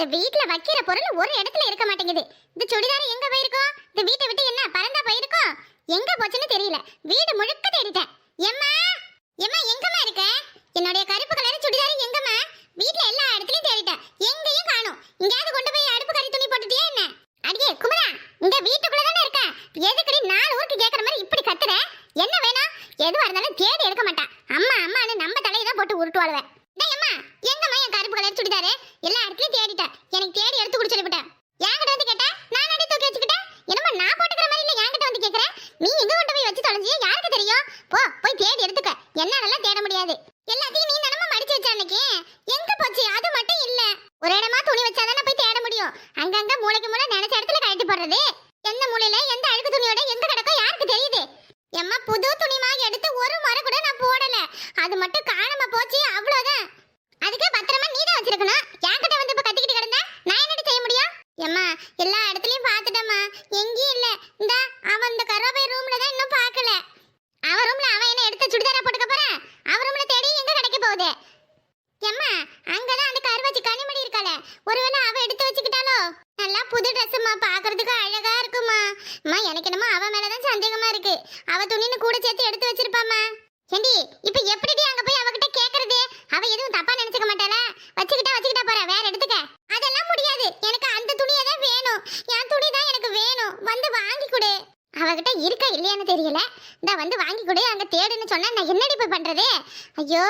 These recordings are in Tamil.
இந்த வீட்ல வைக்கிற பொருள் ஒரு இடத்துல இருக்க மாட்டேங்குது. இந்த சுடிதார் எங்க போயிருக்கோம்? இந்த வீட்டை விட்டு என்ன பறந்தா போயிருக்கோம்? எங்க போச்சுன்னு தெரியல. வீடு முழுக்க தேடிட்டேன். எம்மா எம்மா எங்கம்மா இருக்க? என்னுடைய கருப்பு கலர் சுடிதார் எங்கம்மா? வீட்ல எல்லா இடத்துலயும் தேடிட்டேன். எங்கேயும் காணும். எங்கேயாவது கொண்டு போய் அடுப்பு கறி துணி போட்டுட்டியா என்ன? அடியே குமரா இந்த வீட்டுக்குள்ள தானே இருக்க? எதுக்கடி நாலு ஊருக்கு கேட்கற மாதிரி இப்படி கத்துற? என்ன வேணும்? எதுவா இருந்தாலும் தேடி எடுக்க மாட்டா. அம்மா அம்மான்னு நம்ம தலையை தான் போட்டு உருட்டுவாளுவேன் டேய் அம்மா எங்கம்மா என் கருப்பு கலர் சுடிதாரு? எல்லா இடத்துலயும் தேடிட்டேன் எனக்கு தேடி எடுத்து கொடுத்து சொல்லிவிட்டேன் என்கிட்ட வந்து கேட்டா நான் அடி தூக்கி வச்சுக்கிட்டேன் என்னம்மா நான் போட்டுக்கிற மாதிரி இல்ல என்கிட்ட வந்து கேக்குற நீ எங்க கொண்டு போய் வச்சு தொலைஞ்சிய யாருக்கு தெரியும் போ போய் தேடி எடுத்துக்க என்னாலலாம் தேட முடியாது எல்லாத்தையும் நீ தானமா மடிச்சு வச்ச அன்னைக்கு எங்க போச்சு அது மட்டும் இல்ல ஒரு இடமா துணி வச்சாதானே போய் தேட முடியும் அங்கங்க மூளைக்கு மூளை நினைச்ச இடத்துல கழட்டி போடுறது எந்த மூலையில எந்த அழுக்கு துணியோட எங்க கிடக்கோ யாருக்கு தெரியுது எம்மா புது துணிமா எடுத்து ஒரு முறை கூட நான் போடல அது மட்டும் காணாம போச்சு அவ்வளவுதான் அதுக்கு பத்திரமா நீ தான் வச்சிருக்கணும் என்கிட்ட வந்து இப்ப கத்திக்கிட்டு கிடந்தா நான் என்னடி செய்ய முடியும் எம்மா எல்லா இடத்துலயும் பாத்துட்டேம்மா எங்கேயும் இல்ல இந்த அவன் இந்த கருவாப்பை ரூம்ல தான் இன்னும் பார்க்கல அவன் ரூம்ல அவன் என்ன எடுத்து சுடிதாரா போட்டுக்க போறான் அவன் ரூம்ல தேடி எங்க கிடைக்க போகுது எம்மா அங்கதான் அந்த கருவாச்சி கனிமணி இருக்காள ஒருவேளை அவ எடுத்து வச்சுக்கிட்டாலோ நல்லா புது ட்ரெஸ்ஸுமா பாக்குறதுக்கு அழகா இருக்குமா அம்மா எனக்கு என்னமோ அவ மேலதான் சந்தேகமா இருக்கு அவ துணின்னு கூட சேர்த்து எடுத்து வச்சிருப்பாமா ஏண்டி இப்ப எப்படிடி அங்க போய் அவகிட்ட கேக்குறது அவ எதுவும் தப்பா நினைச்சுக்க மாட்டாளா வச்சுக்கிட்டா வச்சுக்கிட்டா போற வேற எடுத்துக்க அதெல்லாம் முடியாது எனக்கு அந்த துணியை தான் வேணும் என் துணி தான் எனக்கு வேணும் வந்து வாங்கி கொடு அவகிட்ட இருக்கா இல்லையான்னு தெரியல இந்த வந்து வாங்கி கொடு அங்க தேடுன்னு சொன்னா நான் என்னடி போய் பண்றது ஐயோ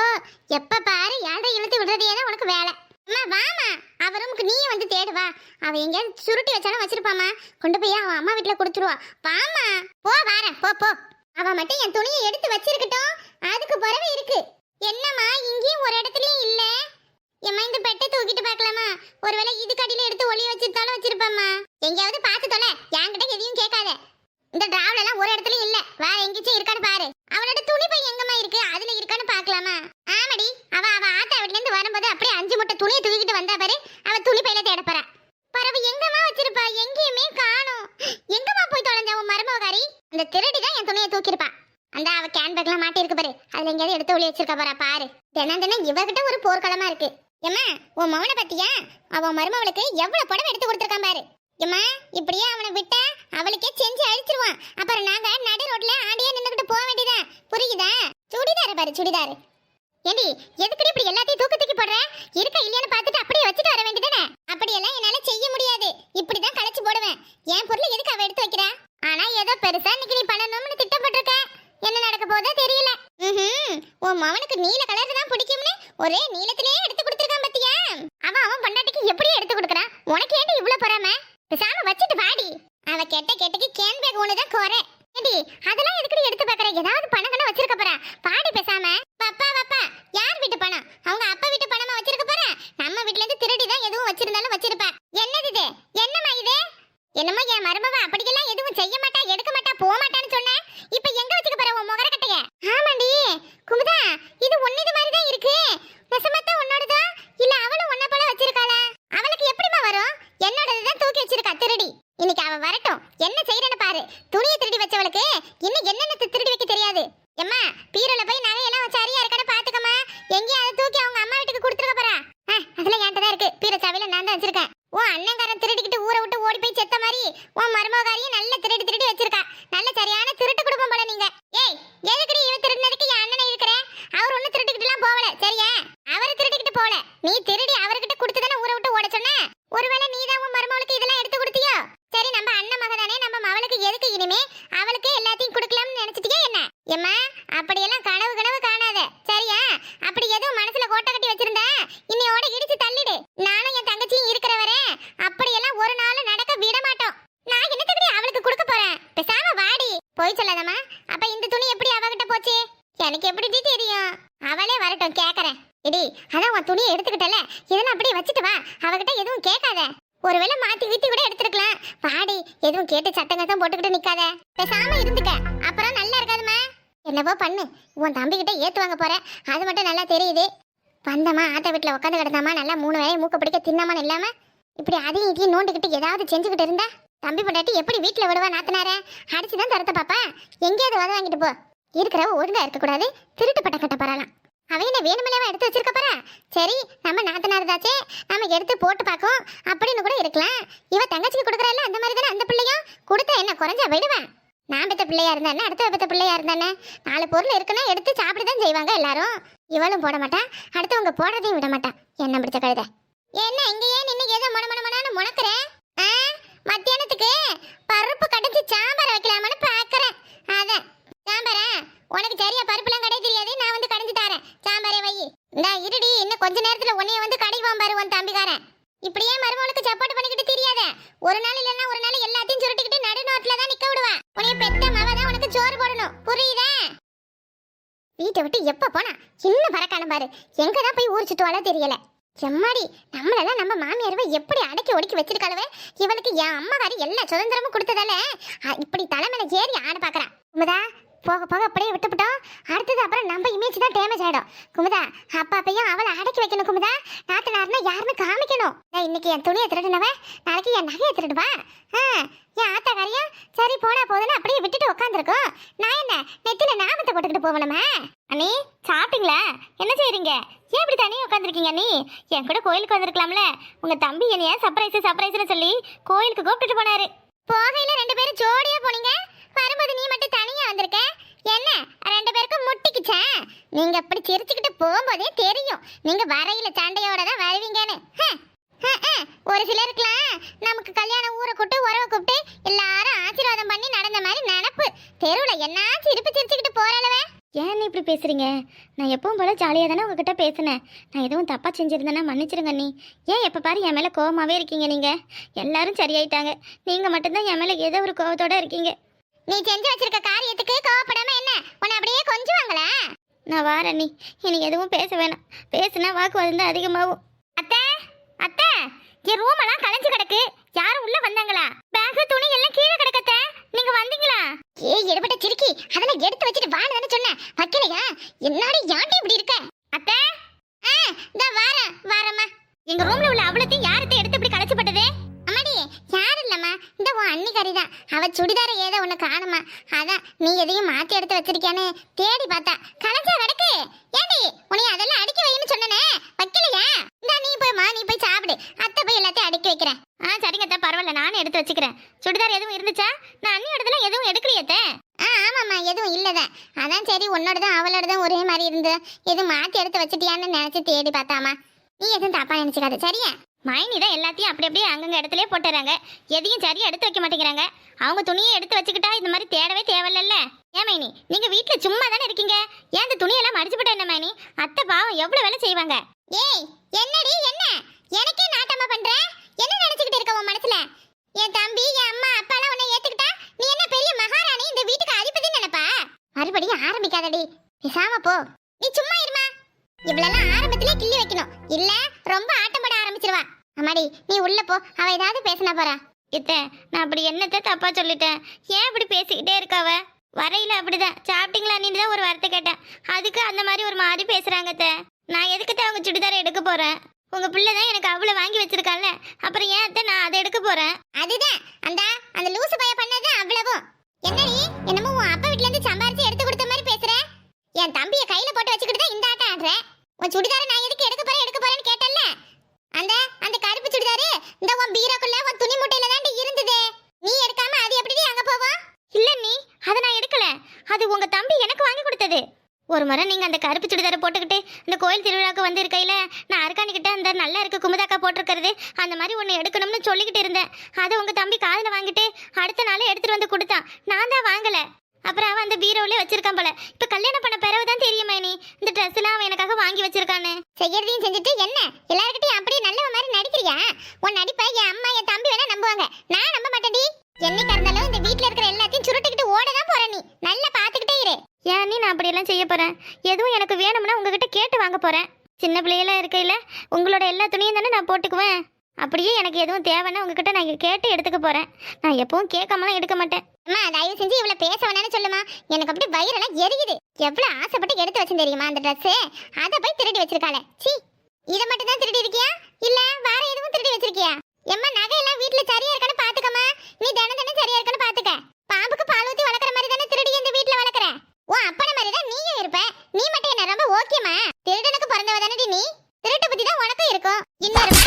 எப்ப பாரு ஏழரை இழுத்து விடுறதே தான் உனக்கு வேலை. அம்மா வாமா அவ ரூமுக்கு நீயே வந்து தேடு வா. அவ எங்கேயாவது சுருட்டி வச்சாலும் வச்சிருப்பாமா கொண்டு போய் அவன் அம்மா வீட்டுல கொடுத்துருவா. வாமா போ வாரேன். போ போ. அவ மட்டும் என் துணியை எடுத்து வச்சிருக்கட்டும் அதுக்கு பிறகு இருக்கு என்னம்மா இங்கேயும் ஒரு இடத்துலயும் இல்ல ஏம்மா இந்த பெட்டை தூக்கிட்டு பார்க்கலாமா ஒருவேளை இது கடியில எடுத்து ஒளிய வச்சிருந்தாலும் வச்சிருப்பாம்மா எங்கேயாவது பார்த்து தொலை என்கிட்ட எதையும் கேட்காத இந்த டிராவல் எல்லாம் ஒரு இடத்துலயும் இல்ல வேற எங்கேயும் இருக்கான்னு பாரு அவளோட துணி பை எங்கம்மா இருக்கு அதுல இருக்கான்னு பார்க்கலாமா ஆமாடி அவ அவ ஆத்தா வீட்ல இருந்து வரும்போது அப்படியே அஞ்சு முட்டை துணியை தூக்கிட்டு வந்தா பாரு அவ துணி பையில தேட போறா பறவை எங்கம்மா வச்சிருப்பா எங்கேயுமே காணோம் எங்கம்மா போய் தொலைஞ்ச உன் மருமகாரி அந்த திருடி தான் என் துணியை தூக்கிருப்பா அந்த அவ கேன் பேக்லாம் மாட்டி இருக்கு பாரு. அதுல எங்கேயாவது எடுத்து ஒளி வச்சிருக்க போறா பாரு. தினம் தினம் இவகிட்ட ஒரு போர்க்களமா இருக்கு. ஏம்மா உன் மவனை பத்தியா அவன் மருமவளுக்கு எவ்வளவு புடவை எடுத்து கொடுத்துருக்கான் பாரு. ஏம்மா இப்படியே அவனை விட்ட அவளுக்கே செஞ்சு அழிச்சிருவான். அப்புறம் நாங்க நடு ரோட்ல ஆடியே நின்றுகிட்டு போக வேண்டியதா? புரியுதா? சுடிதாரு பாரு சுடிதாரு. ஏண்டி எதுக்குடி இப்படி எல்லாத்தையும் தூக்கி தூக்கி போடுற? இருக்க இல்லையான்னு பார்த்துட்டு அப்படியே வச்சுட்டு வர வேண்டியதானே? அப்படியெல்லாம் என்னால செய்ய முடியாது. இப்படிதான் களைச்சு போடுவேன். என் பொருள் எதுக்கு அவ எடுத்து வைக்கிறா? ஆனா ஏதோ பெருசா இன்னைக்கு நீ பண்ணணும்னு திட்டப்பட்டிருக்க என்ன நடக்க போதோ தெரியல ம்ஹும். உன் மவனுக்கு நீல கலர் தான் பிடிக்கும்னு ஒரே நீளத்திலேயே எடுத்து கொடுத்துருக்கான் பாத்தியா அவன் அவன் பொண்டாட்டிக்கு எப்படி எடுத்து கொடுக்கறான் உனக்கு ஏண்டி இவ்வளவு பொறாம பேசாம வச்சுட்டு வாடி அவ கெட்ட கெட்டக்கு கேன் பேக் ஒண்ணுதான் குறை ஏண்டி அதெல்லாம் எதுக்குடி எடுத்து பாக்குற ஏதாவது பணம் கணம் வச்சிருக்க போறா பாடி பேசாம பப்பா பப்பா யார் வீட்டு பணம் அவங்க அப்பா வீட்டு பணமா வச்சிருக்க போற நம்ம வீட்ல இருந்து திருடி தான் எதுவும் வச்சிருந்தாலும் வச்சிருப்ப என்னது இது என்னம்மா இது என்னமோ என் மருமவ அப்படியெல்லாம் எதுவும் செய்ய மாட்டா எடுக்க மாட்டா போக மாட்டான்னு சொன்ன இப்ப எங்க வச்சுக்க போற உன் முகர கட்டைய ஆமாண்டி குமுதா இது உன்னது மாதிரி தான் இருக்கு நெசமாத்தா உன்னோடதா இல்ல அவளும் உன்ன போல வச்சிருக்காளா அவளுக்கு எப்படிமா வரும் என்னோடது தான் தூக்கி வச்சிருக்கா திருடி இன்னைக்கு அவ வரட்டும் என்ன செய்யறன்னு பாரு துணியை திருடி வச்சவளுக்கு இன்னும் என்னென்ன தி- திருடி வைக்க தெரியாது எம்மா பீரோல போய் நகையெல்லாம் வச்சு அரியா இருக்கான்னு பாத்துக்கம்மா எங்கேயும் அதை தூக்கி அவங்க அம்மா வீட்டுக்கு கொடுத்துருக்க போறா ஆ, அதுல என்கிட்ட தான் இருக்கு பீரோ சாவியில நான் தான் வச்சிருக்கேன் உன் அண்ணங்காரன் திருடிக்கிட்டு ஊரை விட்டு ஓடி போய் செத்த மாதிரி உன் மருமகாரியும் நல்ல திருடி திருடி வச்சிருக்கா நல்ல சரியான திருட்டு குடும்பம் போல நீங்க ஏய் எதுக்குடி இவன் திருடினதுக்கு என் அண்ணனை இருக்கிற அவர் ஒண்ணு திருடிக்கிட்டுலாம் போகல சரியா அவரை திருடிக்கிட்டு போகல நீ திருடி அவர்கிட்ட கொடுத்து தானே ஊரை விட்டு ஓட சொன்ன ஒருவேளை நீ தான் உன் மருமகளுக்கு இதெல்லாம் எடுத்து கொடுத்தியோ சரி நம்ம அண்ணன் மக தானே நம்ம மவளுக்கு எதுக்கு இனிமே அவளுக்கு எல்லாத்தையும் கொடுக்கலாம்னு நினைச்சிட்டியா என்ன எம்மா அப்படியெல்லாம் கனவு கனவு காணாத சரியா அப்படி எதுவும் மனசுல கோட்டை கட்டி வச்சிருந்தா இன்னையோட இடிச்சு தள்ளிடு நானும் என் தங்கச்சியும் இருக்கிற வரை அப்படியெல்லாம் ஒரு நாள் நடக்க விட மாட்டோம் நான் என்னத்துக்கு அவளுக்கு கொடுக்க போறேன் பேசாம வாடி போய் சொல்லாதம்மா. அப்ப இந்த துணி எப்படி அவகிட்ட போச்சு? எனக்கு எப்படி தெரியும்? அவளே வரட்டும் கேக்குறேன். இடி அதான் உன் துணியை எடுத்துக்கிட்டல. இதெல்லாம் அப்படியே வச்சுட்டு வா. அவகிட்ட எதுவும் கேட்காத. ஒருவேளை மாத்தி வீட்டி கூட எடுத்துருக்கலாம். பாடி எதுவும் கேட்டு சட்டங்க தான் போட்டுக்கிட்டு நிக்காத. பேசாம இருந்துக்க. அப்புறம் நல்லா இருக்காதுமா என்னவோ பண்ணு. உன் தம்பிக்கிட்ட ஏத்து வாங்க போற. அது மட்டும் நல்லா தெரியுது. வந்தமா ஆத்த வீட்டுல உட்காந்து கிடந்தாமா நல்லா மூணு வேலையை மூக்க பிடிக்க தின்னாமான்னு இல்லாம. இப்படி அதையும் இதையும் நோண்டுக்கிட்டு ஏதாவது செஞ்சுக்கிட்டு இருந்தா? தம்பி பொண்டாட்டி எப்படி வீட்டில் விடுவா நாத்தனார? அடிச்சுதான் தரத்த பாப்பா. எங்கேயாவது உத வாங்கிட்டு போ. இருக்கிறவ ஒழுங்கா இருக்கக்கூடாது. திருட்டு பட்ட கட்ட பரலாம் என்ன வேணுமில்லாம எடுத்து வச்சிருக்க போறா? சரி நம்ம நாத்தனார் தாச்சே நம்ம எடுத்து போட்டு பார்க்கும். அப்படின்னு கூட இருக்கலாம். இவ தங்கச்சிக்கு கொடுக்குறல்ல அந்த மாதிரி தானே அந்த பிள்ளையும் கொடுத்தா என்ன குறைஞ்சா விடுவேன் நான் பெத்த பிள்ளையா இருந்தானே? அடுத்த பெத்த பிள்ளையா இருந்தானே? நாலு பொருள் இருக்குன்னா எடுத்து சாப்பிட தான் செய்வாங்க எல்லாரும். இவளும் போட மாட்டா. அடுத்தவங்க போடுறதையும் விட மாட்டா. என்ன பிடிச்ச கழுத? என்ன இங்கேயே நின்று ஏதோ மொன மொன மத்தியானத்துக்கு பருப்பு கடைஞ்சி சாம்பார் வைக்கலாமான்னு பாக்குறேன். அதான் சாம்பாரா? உனக்கு சரியா பருப்புலாம் கடை தெரியாது நான் வந்து கடைஞ்சி தரேன். சாம்பாரே வை. இந்தா இருடி. இன்னும் கொஞ்ச நேரத்துல உன்னைய வந்து கடைவான் பாரு உன் தம்பிக்காரன். இப்படியே மருமகளுக்கு சப்போர்ட் பண்ணிக்கிட்டு தெரியாத. ஒரு நாள் இல்லைன்னா ஒரு நாள் எல்லாத்தையும் சுருட்டிக்கிட்டு நடுநாட்டுல தான் நிக்க விடுவேன் உனைய பெத்த மவ தான் உனக்கு சோறு போடணும். புரியுதா? வீட்டை விட்டு எப்ப போனா சின்ன பறக்கான பாரு. எங்கதான் போய் ஊர் சுத்துவாளோ தெரியல. எம்மாடி நம்மளெல்லாம் நம்ம மாமியாரவை எப்படி அடக்கி ஒடுக்கி வச்சிருக்காளவே? இவளுக்கு என் அம்மாக்காரி எல்லா சுதந்திரமும் கொடுத்ததால. இப்படி தலைமையில ஏறி ஆட பார்க்குறா குமுதா போக போக அப்படியே விட்டுப்புட்டோம். அடுத்தது அப்புறம் நம்ம இமேஜ் தான் டேமேஜ் ஆகிடும் குமுதா அப்பா அப்பையும் அவளை அடக்கி வைக்கணும் குமுதா. நாத்தனார்னா யாருன்னு காமிக்கணும். நான் இன்னைக்கு என் துணியை திருடுனவ நாளைக்கு என் நகையை திருடுவா? ஆ, என் ஆத்தாக்காரியா சரி போனா போதுன்னு அப்படியே விட்டுட்டு உட்காந்துருக்கோம் நான் என்ன நெத்தில நாமத்தை போட்டுக்கிட்டு போகணுமா? அண்ணி சாப்பிட்டீங்களா? என்ன செய்கிறீங்க ஏன் இப்படி தனியாக உட்காந்துருக்கீங்க நீ? என் கூட கோயிலுக்கு வந்திருக்கலாம்ல. உங்க தம்பி என்னைய சர்ப்ரைஸ் சர்ப்ரைஸ்னு சொல்லி கோயிலுக்கு கூப்பிட்டுட்டு போனாரு. போகையில ரெண்டு பேரும் ஜோடியா போனீங்க. வரும்போது நீ மட்டும் தனியா வந்திருக்க? என்ன? ரெண்டு பேருக்கும் முட்டிக்குச்சா? நீங்க அப்படி சிரிச்சுக்கிட்டு போகும்போதே தெரியும். நீங்க வரையில சண்டையோட தான் வருவீங்கன்னு. ஹ, ஹ, ஹ. ஒரு சிலருக்குலாம் நமக்கு கல்யாணம் ஊரை கூப்பிட்டு உறவை கூப்பிட்டு எல்லாரும் ஆசீர்வாதம் பண்ணி நடந்த மாதிரி நினப்பு. தெருவில் என்ன சிரிப்பு சிரிச்சுக்கிட்டு போறாளவே ஏன் இப்படி பேசுறீங்க? நான் எப்பவும் போல ஜாலியாக தானே உங்ககிட்ட பேசினேன். நான் எதுவும் தப்பாக செஞ்சிருந்தேன்னா மன்னிச்சிருங்க நீ ஏன் எப்போ பாரு என் மேலே கோவமாகவே இருக்கீங்க நீங்கள் எல்லாரும் சரியாயிட்டாங்க. நீங்கள் மட்டும்தான் என் மேலே ஏதோ ஒரு கோவத்தோட இருக்கீங்க. நீ செஞ்சு வச்சிருக்க காரியத்துக்கு கோவப்படாம என்ன? உன்னை அப்படியே கொஞ்சுவாங்களா? நான் வாரேன் நீ இனி எதுவும் பேச வேணாம். பேசுனா வாக்குவாதம் தான் அதிகமாகும். அத்தை அத்தை என் ரூம் எல்லாம் கலைஞ்சு கிடக்கு. யாரும் உள்ள வந்தாங்களா? பேக் துணி எல்லாம் கீழே கிடக்கத்த. நீங்க வந்தீங்களா? ஏய் எடுபட்ட சிரிக்கி அதெல்லாம் எடுத்து வச்சுட்டு வான்னு தானே சொன்னேன். வைக்கலையா? என்னடி யாண்டி இப்படி இருக்க? அத்தை? ஆ இந்த வாரேன் வாரம்மா. எங்க ரூம்ல உள்ள அவ்வளத்தையும் யாரத்தை எடுத்து இப்படி சரிதான். அவ சுடிதார ஏதோ ஒண்ணு காணுமா? அதான் நீ எதையும் மாற்றி எடுத்து வச்சிருக்கியான்னு தேடி பார்த்தா. கலைச்சா கிடக்கு ஏண்டி உன்னை அதெல்லாம் அடுக்கி வைன்னு சொன்னனே? வைக்கலையா? இந்தா நீ போய்மா நீ போய் சாப்பிடு. அத்தை போய் எல்லாத்தையும் அடுக்கி வைக்கிறேன். ஆ சரிங்க அத்தை பரவாயில்ல நானும் எடுத்து வச்சுக்கிறேன். சுடிதார் எதுவும் இருந்துச்சா? நான் அண்ணி இடத்துல எதுவும் எடுக்கலையே ஆ ஆமாம்மா எதுவும் இல்லைதான் அதான் சரி உன்னோடதும் அவளோடதும் ஒரே மாதிரி இருந்தது. எதுவும் மாற்றி எடுத்து வச்சிட்டியான்னு நினைச்சு தேடி பார்த்தாமா. நீ எதுவும் தப்பாக நினைச்சுக்காத சரியா? மைனி தான் எல்லாத்தையும் அப்படி அப்படியே அங்கங்க இடத்துலயே போட்டுறாங்க. எதையும் சரியா எடுத்து வைக்க மாட்டேங்கிறாங்க. அவங்க துணியை எடுத்து வச்சுக்கிட்டா இந்த மாதிரி தேடவே தேவையில்ல ஏன் மைனி? நீங்க வீட்டுல சும்மா தானே இருக்கீங்க? ஏன் இந்த துணியெல்லாம் மடிச்சு போட்ட என்ன மைனி? அத்தை பாவம் எவ்வளவு வேலை செய்வாங்க. ஏய் என்னடி என்ன? எனக்கே நாட்டமா பண்ற? என்ன நினைச்சுக்கிட்டு இருக்க உன் மனசுல? என் தம்பி என் அம்மா அப்பா எல்லாம் உன்னை ஏத்துக்கிட்டா நீ என்ன பெரிய மகாராணி? இந்த வீட்டுக்கு அதிபதி நினைப்பா? மறுபடியும் ஆரம்பிக்காதடி. பேசாம போ. நீ சும்மா இவ்வளவு ஆரம்பத்திலே கிள்ளி வைக்கணும். இல்ல ரொம்ப ஆட்டம் போட ஆரம்பிச்சிருவா. அம்மாடி நீ உள்ள போ. அவ ஏதாவது பேசினா போறா. இத்த நான் அப்படி என்னத்த தப்பா சொல்லிட்டேன்? ஏன் இப்படி பேசிக்கிட்டே இருக்காவ வரையில அப்படிதான். சாப்பிட்டீங்களா நீ தான் ஒரு வார்த்தை கேட்டேன். அதுக்கு அந்த மாதிரி ஒரு மாதிரி பேசுறாங்க நான் எதுக்கு அவங்க சுடிதார் எடுக்க போறேன்? உங்க பிள்ளை தான் எனக்கு அவ்வளவு வாங்கி வச்சிருக்கால அப்புறம் ஏன் அத்தை நான் அதை எடுக்க போறேன்? அதுதான். அந்த அதை உங்க தம்பி காதில் வாங்கிட்டு அடுத்த நாளே எடுத்துட்டு வந்து கொடுத்தான் நான் தான் வாங்கல. அப்புறம் அவன் அந்த பீரோவிலே வச்சிருக்கான் போல. இப்ப கல்யாணம் பண்ண பிறகு தான் தெரியுமா நீ இந்த ட்ரெஸ் எல்லாம் அவன் எனக்காக வாங்கி வச்சிருக்கான்னு. செய்யறதையும் செஞ்சுட்டு என்ன? எல்லார்கிட்டயும் அப்படியே நல்லவ மாதிரி நடிக்கிறியா? உன் நடிப்பை என் அம்மா என் தம்பி வேணா நம்புவாங்க. நான் நம்ப மாட்டேன்டி. என்னைக்கு இருந்தாலும் இந்த வீட்ல இருக்கிற எல்லாத்தையும் சுருட்டிக்கிட்டு ஓட தான் போற நீ. நல்லா பாத்துக்கிட்டே இரு. ஏன் நீ நான் அப்படியெல்லாம் செய்ய போறேன்? எதுவும் எனக்கு வேணும்னா உங்ககிட்ட கேட்டு வாங்க போறேன். சின்ன பிள்ளையெல்லாம் இருக்கையில உங்களோட எல்லா துணியும் தானே நான் போட்டுக்குவேன். அப்படியே எனக்கு எதுவும் தேவைன்னு உங்ககிட்ட நான் கேட்டு எடுத்துக்க போகிறேன் நான் எப்பவும் கேட்காமலாம் எடுக்க மாட்டேன். அம்மா தயவு செஞ்சு இவ்வளோ பேச வேணாலும் சொல்லுமா. எனக்கு அப்படி வயிறெல்லாம் எரியுது. எவ்வளோ ஆசைப்பட்டு எடுத்து வச்சு தெரியுமா அந்த ட்ரெஸ்ஸு அதை போய் திருடி வச்சிருக்காளே. சி இதை மட்டும் தான் திருடி இருக்கியா? இல்லை வேற எதுவும் திருடி வச்சிருக்கியா? எம்மா நகையெல்லாம் வீட்டில் சரியா இருக்கான்னு பார்த்துக்கம்மா நீ தினம் தினம் சரியா இருக்கான்னு பார்த்துக்க பாம்புக்கு பால் ஊற்றி வளர்க்குற மாதிரி தானே திருடி இந்த வீட்டில் வளர்க்குற? ஓ அப்பனை மாதிரி தான் நீயும் இருப்ப. நீ மட்டும் என்ன ரொம்ப ஓகேம்மா. திருடனுக்கு பிறந்தவ தானே நீ. திருட்டு பற்றி தான் உனக்கும் இருக்கும். இன்னொரு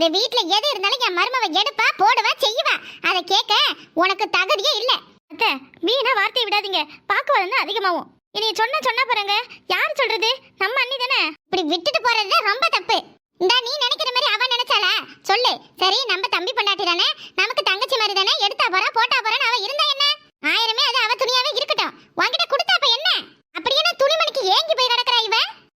இந்த வீட்ல எது இருந்தாலும் என் மருமவ எடுப்பா போடுவா செய்வா. அதை கேட்க உனக்கு தகுதியே இல்ல. அத்தை வீணா வார்த்தையை விடாதீங்க. பார்க்க தான் அதிகமாகும் இனி சொன்ன சொன்ன பாருங்க. யார் சொல்றது? நம்ம அண்ணி தானே. இப்படி விட்டுட்டு போறது ரொம்ப தப்பு. இந்தா நீ நினைக்கிற மாதிரி அவ நினைச்சாளா? சொல்லு. சரி நம்ம தம்பி பொண்டாட்டி தானே. நமக்கு தங்கச்சி மாதிரி தானே. எடுத்தா போறா போட்டா போறான்னு அவ இருந்தா என்ன? ஆயிரமே அது அவ துணியாவே இருக்கட்டும். உன்கிட்ட கொடுத்தா அப்ப என்ன? அப்படியே துணிமணிக்கு ஏங்கி போய் கிடக்குறா இவ?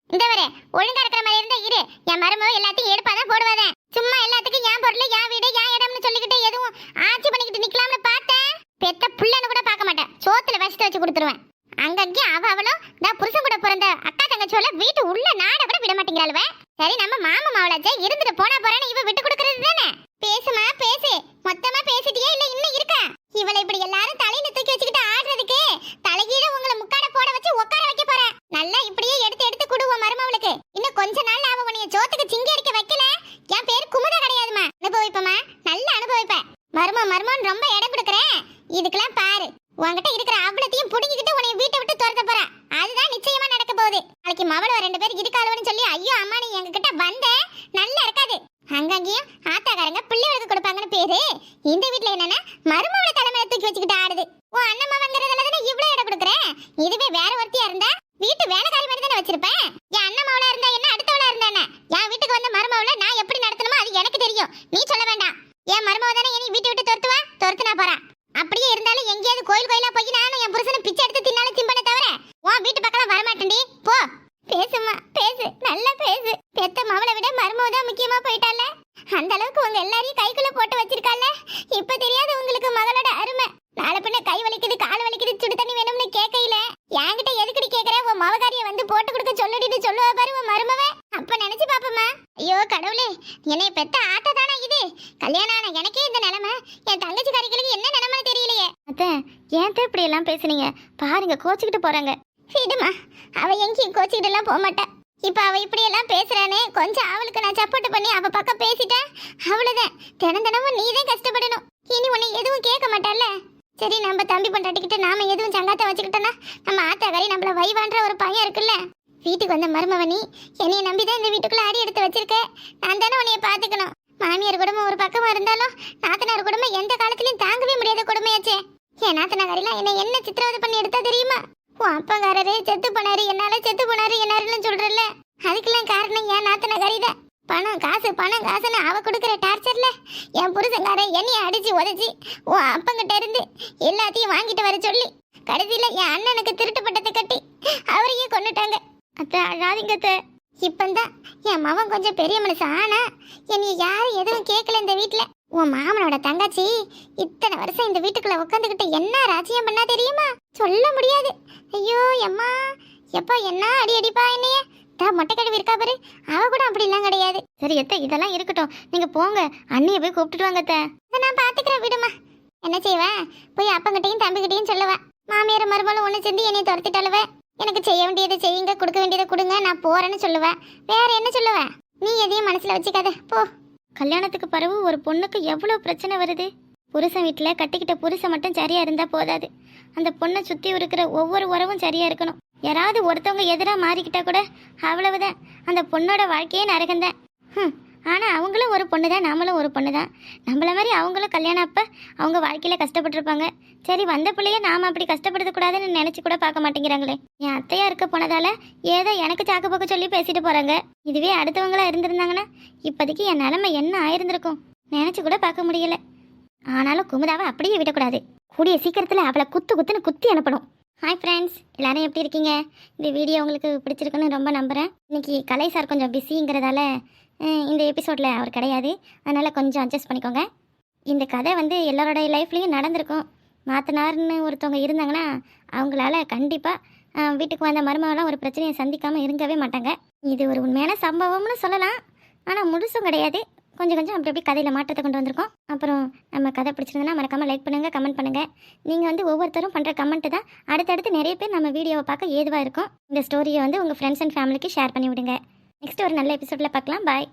இந்த வர ஒழுங்கா இருக்கிற மாதிரி இருந்தா இரு. என் மருமக எல்லாத்தையும் எடுப்பாதான் போடுவாதே சும்மா எல்லாத்துக்கும் என் பொருள் என் வீடு என் இடம்னு சொல்லிக்கிட்டு எதுவும் ஆட்சி பண்ணிக்கிட்டு நிக்கலாம்னு பார்த்தேன் பெத்த புள்ளன்னு கூட பார்க்க மாட்டேன் சோத்துல வச்சுட்டு வச்சு கொடுத்துருவேன் அங்கங்கே அவ அவளும் நான் புருஷன் கூட பிறந்த அக்கா தங்கச்சோல வீட்டு உள்ள நாட கூட விட மாட்டேங்கிறாளுவ சரி நம்ம மாமா மாவளாச்சே இருந்துட்டு போனா போறேன்னு இவ விட்டு கொடுக்கறது தானே பேசுமா பேசு மொத்தமா பேசிட்டியே இல்ல இன்னும் இருக்கா இவளை இப்படி எல்லாரும் தலையில தூக்கி வச்சுக்கிட்டு ஆடுறதுக்கு தலைகீழ உங்களை முக்காட போட வச்சு உட்கார வைக்க போறேன் நல்லா இப்படியே எடுத்து எடுத்து குடுவோம் மருமவளுக்கு இன்னும் கொஞ்ச நாள் அவ உன்னைய சோத்துக்கு சிங்கி அடிக்க வைக்கல என் பேர் குமுதா கிடையாதுமா அனுபவிப்பமா நல்லா அனுபவிப்ப மரும மருமன் ரொம்ப இடம் கொடுக்குறேன் இதுக்கெல்லாம் பாரு. உன்கிட்ட இருக்கிற அவ்வளத்தையும் புடுங்கிக்கிட்டு உன்னை வீட்டை விட்டு துரத்த போறா. அதுதான் நிச்சயமா நடக்க போகுது. நாளைக்கு மவள ரெண்டு பேர் இருக்காளுன்னு சொல்லி ஐயோ அம்மா நீ எங்ககிட்ட வந்த? நல்லா இருக்காது. அங்கங்கேயும் ஆத்தாக்காரங்க பிள்ளைகளுக்கு கொடுப்பாங்கன்னு பேரு. இந்த வீட்ல என்னன்னா மருமகளை தலைமையில தூக்கி வச்சுக்கிட்டு ஆடுது. உன் அண்ணன் மவங்கிறதுல தானே இவ்வளவு இடம் கொடுக்குறேன் இதுவே வேற ஒருத்தியா இருந்தா வீட்டு வேலைக்காரி மாதிரி தானே வச்சிருப்பேன் என் அண்ணன் மவளா இருந்தா என்ன அடுத்தவளா இருந்தா என்ன என் வீட்டுக்கு வந்த மருமவளை நான் எப்படி நடத்தணுமோ அது எனக்கு தெரியும் நீ சொல்ல வேண்டாம் என் மருமவ தானே இனி வீட்டை விட்டு துரத்துவா துரத்துனா போறா அப்படியே இருந்தாலும் எங்கேயாவது கோயில் கோயிலா போய் நானும் என் புருஷனை பிச்சை எடுத்து தின்னாலும் திம்பனே தவிர உன் வீட்டு பக்கம் வரமாட்டேன்டி போ பேசுமா பேசு நல்லா பேசு பெத்த மவளை விட மருமவ தான் முக்கியமா போயிட்டால அந்த அளவுக்கு உங்க எல்லாரையும் கைக்குள்ள போட்டு வச்சிருக்கால இப்ப தெரியாது உங்களுக்கு மகளோட அருமை நாளை பின்ன கை வலிக்குது கால் வலிக்குது சுடு தண்ணி வேணும்னு கேட்கையில என்கிட்ட எதுக்கடி கேக்குற உன் மவகாரிய வந்து போட்டு கொடுக்க சொல்லிட்டு சொல்லுவா பாரு உன் மருமவ. அப்ப நினைச்சு பாப்பமா ஐயோ கடவுளே என்னை பெத்த ஆட்ட தானே இது? கல்யாணம் ஆன எனக்கே இந்த நிலைமை. என் தங்கச்சி காரிகளுக்கு என்ன நிலைமை தெரியலையே. அத்தை ஏன் இப்படி எல்லாம் பேசுனீங்க? பாருங்க கோச்சிக்கிட்டு போறாங்க. விடுமா அவ எங்கேயும் கோச்சிக்கிட்டு எல்லாம் போக மாட்டா. இப்ப அவ இப்படி எல்லாம் பேசுறானே கொஞ்சம் அவளுக்கு நான் சப்போர்ட் பண்ணி அவ பக்கம் பேசிட்டேன் அவ்வளவுதான். தினம் தினமும் நீ தான் கஷ்டப்படணும். இனி உன்னை எதுவும் கேட்க மாட்டால சரி நம்ம தம்பி பொண்டாட்டிக்கிட்ட நாம எதுவும் சங்காத்த வச்சுக்கிட்டோன்னா நம்ம ஆத்தாக்காரி நம்மள வைவான்ற ஒரு பையன் இருக்குல்ல? வீட்டுக்கு வந்த மருமவனி என்னைய நம்பி தான் இந்த வீட்டுக்குள்ள ஆடி எடுத்து வச்சிருக்க. நான் தானே உன்னைய பாத்துக்கணும் மாமியார் குடும்பம் ஒரு பக்கமா இருந்தாலும் நாத்தனார் குடும்பம் எந்த காலத்திலயும் தாங்கவே முடியாத கொடுமையாச்சே. என் நாத்தனாரிலாம் என்னை என்ன சித்திரவதை பண்ணி எடுத்தா தெரியுமா? உன் அப்பங்காரரு செத்து போனாரு என்னால செத்து போனாரு என்னாருன்னு சொல்றல அதுக்கெல்லாம் காரணம் என் நாத்தனாரி தான். பணம் காசு பணம் காசுன்னு அவ கொடுக்குற டார்ச்சர்ல என் புருஷங்காரன் என்னைய அடிச்சு உதச்சி உன் அப்பங்கிட்ட இருந்து எல்லாத்தையும் வாங்கிட்டு வர சொல்லி கடைசியில என் அண்ணனுக்கு திருட்டு பட்டத்தை கட்டி அவரையும் கொண்டுட்டாங்க அத்த அழாதீங்க இப்பந்தான் என் மவன் கொஞ்சம் பெரிய மனுஷன். ஆனா என்னைய யாரும் எதுவும் கேட்கல இந்த வீட்டில் உன் மாமனோட தங்கச்சி இத்தனை வருஷம் இந்த வீட்டுக்குள்ள உட்காந்துக்கிட்டு என்ன ராஜ்யம் பண்ணா தெரியுமா? சொல்ல முடியாது. ஐயோ எம்மா எப்பா என்ன அடி அடிப்பா என்னைய? தா மொட்டை கழுவி இருக்கா பாரு. அவ கூட அப்படிலாம் கிடையாது. சரி அத்தை இதெல்லாம் இருக்கட்டும். நீங்க போங்க. அண்ணியை போய் கூப்பிட்டுட்டு வாங்க நான் பாத்துக்கிறேன் விடுமா. என்ன செய்வேன் போய் அப்பங்கிட்டையும் தம்பிக்கிட்டையும் சொல்லுவேன் மாமியார் மருமகளும் ஒன்று சேர்ந்து என்னை துரத்திட்டாலுவ எனக்கு செய்ய வேண்டியதை செய்யுங்க கொடுக்க வேண்டியதை கொடுங்க நான் போறேன்னு சொல்லுவேன் வேற என்ன சொல்லுவேன் நீ எதையும் மனசுல வச்சுக்காத. போ. கல்யாணத்துக்கு பிறகு ஒரு பொண்ணுக்கு எவ்வளோ பிரச்சனை வருது? புருஷன் வீட்டில் கட்டிக்கிட்ட புருஷன் மட்டும் சரியா இருந்தா போதாது. அந்த பொண்ணை சுற்றி இருக்கிற ஒவ்வொரு உறவும் சரியா இருக்கணும். யாராவது ஒருத்தவங்க எதிராக மாறிக்கிட்டா கூட அவ்வளவுதான். அந்த பொண்ணோட வாழ்க்கையே நரகந்தான் ம் ஆனால் அவங்களும் ஒரு பொண்ணு தான் நாமளும் ஒரு பொண்ணு தான் நம்மள மாதிரி அவங்களும் கல்யாணம் அப்போ அவங்க வாழ்க்கையில் கஷ்டப்பட்டிருப்பாங்க. சரி வந்த பிள்ளைய நாம் அப்படி கஷ்டப்படுத்தக்கூடாதுன்னு நினச்சி கூட பார்க்க மாட்டேங்கிறாங்களே. என் அத்தையா இருக்க போனதால ஏதோ எனக்கு சாக்கு போக்க சொல்லி பேசிட்டு போகிறாங்க இதுவே அடுத்தவங்களா இருந்திருந்தாங்கன்னா இப்போதைக்கு என் நிலமை என்ன ஆயிருந்திருக்கும்? நினச்சி கூட பார்க்க முடியல. ஆனாலும் குமுதாவை அப்படியே விடக்கூடாது. கூடிய சீக்கிரத்தில் அவளை குத்து குத்துன்னு குத்தி அனுப்பணும். ஹாய் ஃப்ரெண்ட்ஸ் எல்லோரும் எப்படி இருக்கீங்க? இந்த வீடியோ உங்களுக்கு பிடிச்சிருக்குன்னு ரொம்ப நம்புகிறேன் இன்னைக்கு கலை சார் கொஞ்சம் பிஸிங்கிறதால இந்த எபிசோடில் அவர் கிடையாது. அதனால் கொஞ்சம் அட்ஜஸ்ட் பண்ணிக்கோங்க. இந்த கதை வந்து எல்லாரோட லைஃப்லேயும் நடந்திருக்கும். மாத்தனார்னு ஒருத்தவங்க இருந்தாங்கன்னா அவங்களால கண்டிப்பாக வீட்டுக்கு வந்த மருமகளாம் ஒரு பிரச்சனையை சந்திக்காமல் இருக்கவே மாட்டாங்க. இது ஒரு உண்மையான சம்பவம்னு சொல்லலாம். ஆனால் முழுசும் கிடையாது. கொஞ்சம் கொஞ்சம் அப்படி அப்படி கதையில் மாற்றத்தை கொண்டு வந்திருக்கோம். அப்புறம் நம்ம கதை பிடிச்சிருந்தனா மறக்காமல் லைக் பண்ணுங்கள் கமெண்ட் பண்ணுங்கள் நீங்கள் வந்து ஒவ்வொருத்தரும் பண்ணுற கமெண்ட்டு தான் அடுத்தடுத்து நிறைய பேர் நம்ம வீடியோவை பார்க்க ஏதுவாக இருக்கும். இந்த ஸ்டோரியை வந்து உங்கள் ஃப்ரெண்ட்ஸ் அண்ட் ஃபேமிலிக்கு ஷேர் பண்ணி விடுங்க நெக்ஸ்ட் ஒரு நல்ல எபிசோடில் பார்க்கலாம். பாய்